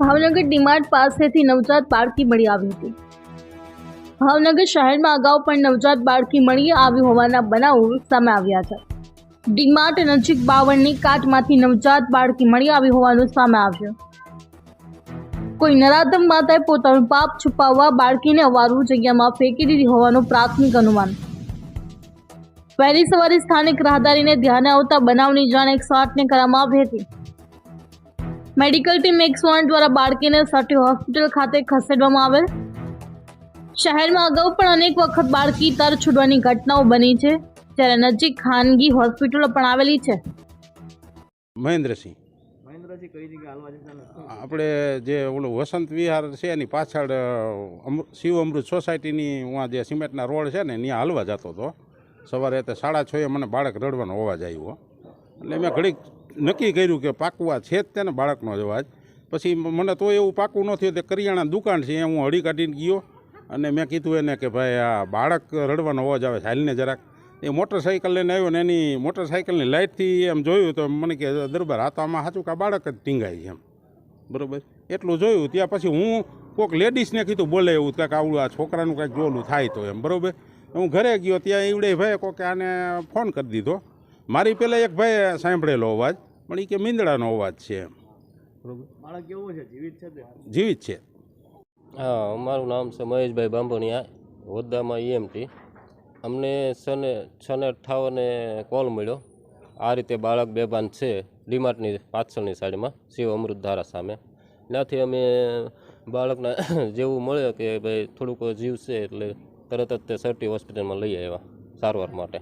ભાવનગર ડીમાર્ટ પાસેથી નવજાત બાળકી મળી આવી હતી. ભાવનગર શહેરમાં અગાઉ પણ નવજાત બાળકી મળી આવી હોવાના બનાવો સામે આવ્યા છે. ડીમાર્ટ નજીક બાવળની કાટમાંથી નવજાત બાળકી મળી આવી હોવાનું સામે આવ્યું. કોઈ નરાધમ માતાએ પોતાનું પાપ છુપાવવા બાળકીને અવારું જગ્યામાં ફેંકી દીધી હોવાનું પ્રાથમિક અનુમાન. વહેલી સવારે સ્થાનિક રાહદારીને ધ્યાને આવતા બનાવની જાણ એકસો આઠને કરવામાં આવી હતી. મેડિકલ ટીમ એક આઠ દ્વારા બાળકીને સટી હોસ્પિટલ ખાતે ખસેડવામાં આવેલ. શહેરમાં અગાઉ પણ અનેક વખત બાળકી તર છૂટવાની ઘટનાઓ બની છે જ્યારે નજીક ખાનગી હોસ્પિટલો પણ આવેલી છે. મહેન્દ્રસિંહ. મહેન્દ્રજી કઈ જગ્યાએ હાલવા જતા ને આપણે જે ઓલું વસંત વિહાર છે એની પાછળ અમૃ- શિવ અમૃત સોસાયટીની હું જે સિમેન્ટના રોડ છે ને ત્યાં હાલવા જતો હતો સવારે તે સાડા છએ મને બાળક રડવાનો અવાજ આવ્યો. એટલે મેં ઘડીક નક્કી કર્યું કે પાકું આ છે જ તેને બાળકનો જ અવાજ. પછી મને તો એવું પાકું ન થયું તે કરિયાણા દુકાન છે, હું હળી કાઢીને ગયો અને મેં કીધું એને કે ભાઈ આ બાળક રડવાનો અવાજ આવે છે, હાલને જરાક. એ મોટરસાઇકલ લઈને આવ્યો ને એની મોટરસાઇકલની લાઇટથી એમ જોયું તો મને કે દરબાર તો આમાં સાચું કે આ બાળક જ ટીંગાય છે એમ. બરોબર? એટલું જોયું, ત્યાં પછી હું કોઈક લેડીઝને કીધું, બોલે એવું કાંઈક આવડું, આ છોકરાનું કાંઈક જોલું થાય તો એમ. બરોબર? હું ઘરે ગયો, ત્યાં એવડે ભાઈ કોકે આને ફોન કરી દીધો. મારી પહેલાં એક ભાઈ સાંભળેલો અવાજ. પણ એ કે મીંદડાનો અવાજ છે એમ. બરોબર. બાળક કેવું છે? જીવિત છે જીવિત છે. હા અમારું નામ છે મહેશભાઈ બાંભણિયા હોદ્દામાં ઈએમટી અમને સને છને અઠ્ઠાવને કોલ મળ્યો. આ રીતે બાળક બેભાન છે ડીમાર્ટની પાછળની સાઈડમાં શિવ અમૃતધારા સામે. ત્યાંથી અમે બાળકના જેવું મળે કે ભાઈ થોડુંક જીવ છે એટલે તરત જ તે સરટી હોસ્પિટલમાં લઈ આવ્યા સારવાર માટે.